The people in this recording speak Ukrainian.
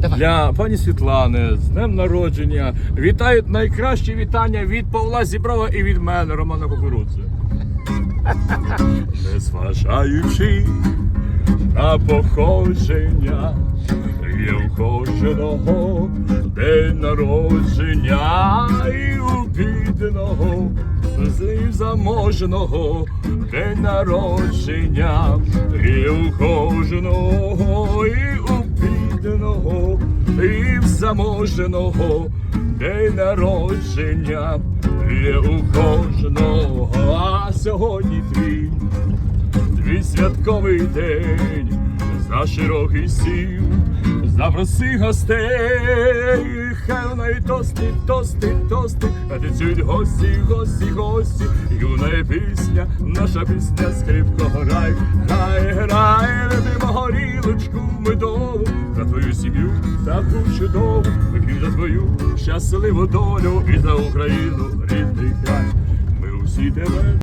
Давай. Для пані Світлани з днем народження. Вітають найкращі вітання від Павла Зіброва і від мене, Романа Кукурудзи. Незважаючи на походження, є у кожного день народження і у бідного, заможного день народження, і у кожного, і заможеного. День народження, є у кожного, а сьогодні твій твій святковий день. За широкий сів, запроси гостей, хай лунає тости, тости, тости, танцюють гості, гості, гості, юна пісня, наша пісня скрипко грай, грай, грай, за твою сім'ю таку чудову, вип'ю за твою щасливу долю і за Україну рідний край. Ми усі тебе